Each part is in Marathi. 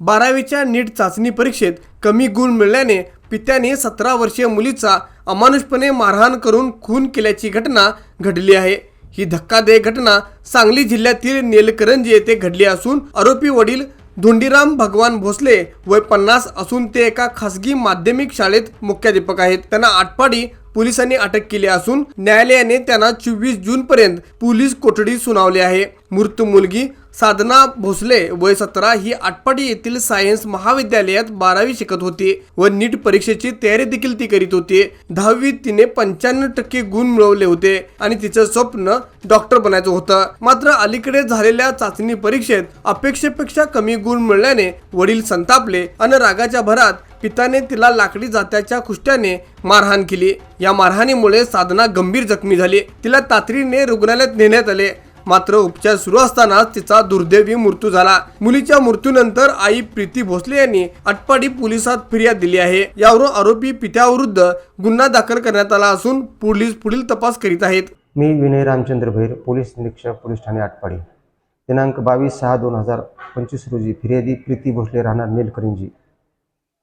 बारावीच्या नीट चाचणी परीक्षेत कमी गुण मिळाल्याने पित्याने सतरा वर्षीय मुलीचा अमानुषपणे मारहाण करून खून केल्याची घटना घडली आहे. ही धक्कादायक घटना सांगली जिल्ह्यातील नेलकरंजी येथे घडली असून आरोपी वडील धोंडीराम भगवान भोसले वय पन्नास असून ते एका खासगी माध्यमिक शाळेत मुख्याध्यापक आहेत. त्यांना आटपाडी पोलिसांनी अटक केली असून न्यायालयाने त्यांना चोवीस जून पर्यंत पोलीस कोठडी सुनावली आहे. मृत मुलगी साधना भोसले वय सतरा ही आटपाडी येथील सायन्स महाविद्यालयात बारावी शिकत होती व नीट परीक्षेची तयारी देखील ती करीत होती. दहावीत तिने पंच्याण्णव टक्के गुण मिळवले होते आणि तिचं स्वप्न डॉक्टर बनायचं होतं. मात्र अलीकडे झालेल्या चाचणी परीक्षेत अपेक्षेपेक्षा कमी गुण मिळाल्याने वडील संतापले आणि रागाच्या भरात पिताने तिला लाकडी जात्याच्या खुष्ट्याने मारहाण केली. या मारहाणीमुळे साधना गंभीर जखमी झाली. तिला तातडीने रुग्णालयात नेण्यात आले. मात्र उपचार सुरू असतानाच तिचा दुर्दैवी मृत्यू झाला. मुलीच्या मृत्यूनंतर आई प्रीती भोसले यांनी अटपाडी पोलिसात फिर्याद दिली आहे. यावरून आरोपी पित्याविरुद्ध गुन्हा दाखल करण्यात आला असून पोलीस पुढील तपास करीत आहेत. मी विनय रामचंद्र भैर पोलीस निरीक्षक पोलीस ठाणे आटपाडी. दिनांक बावीस सहा दोन हजार पंचवीस रोजी फिर्यादी प्रीती भोसले राहणार नेलकरिंजी.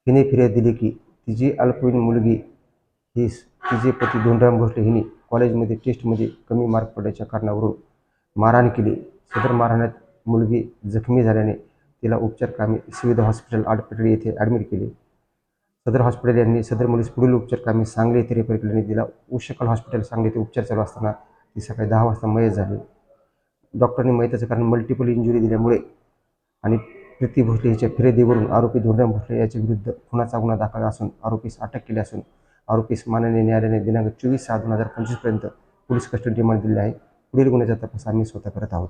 हिने फिर्याद दिली की तिची अल्पवयीन मुलगी ही तिचे पती धोंडराम भोसले हिने कॉलेजमध्ये टेस्टमध्ये कमी मार्क पडल्याच्या कारणावरून मारहाण केली. सदर मारहाणात मुलगी जखमी झाल्याने तिला उपचार कामी सुविधा हॉस्पिटल आडपेटळी येथे ॲडमिट केले. सदर हॉस्पिटल यांनी सदर मुलीस पुढील उपचार कामी सांगली येथे रेफर केल्याने तिला उशकल हॉस्पिटल सांगली येथे उपचार चालू असताना ती सकाळी दहा वाजता मयत झाली. डॉक्टरने मयताचं कारण मल्टिपल इंजुरी दिल्यामुळे आणि प्रीती भोसले याच्या फिरेदीवरून आरोपी धोंडराम भोसले याच्या विरुद्ध खुनाचा गुन्हा दाखल असून आरोपीस अटक केली असून आरोपीस माननीय न्यायालयाने दिनांक चोवीस सहा दोन हजार पंचवीसपर्यंत पोलीस कस्टडी रिमांड दिली आहे. पुढील गुन्ह्याचा तपास आम्ही स्वतः करत आहोत.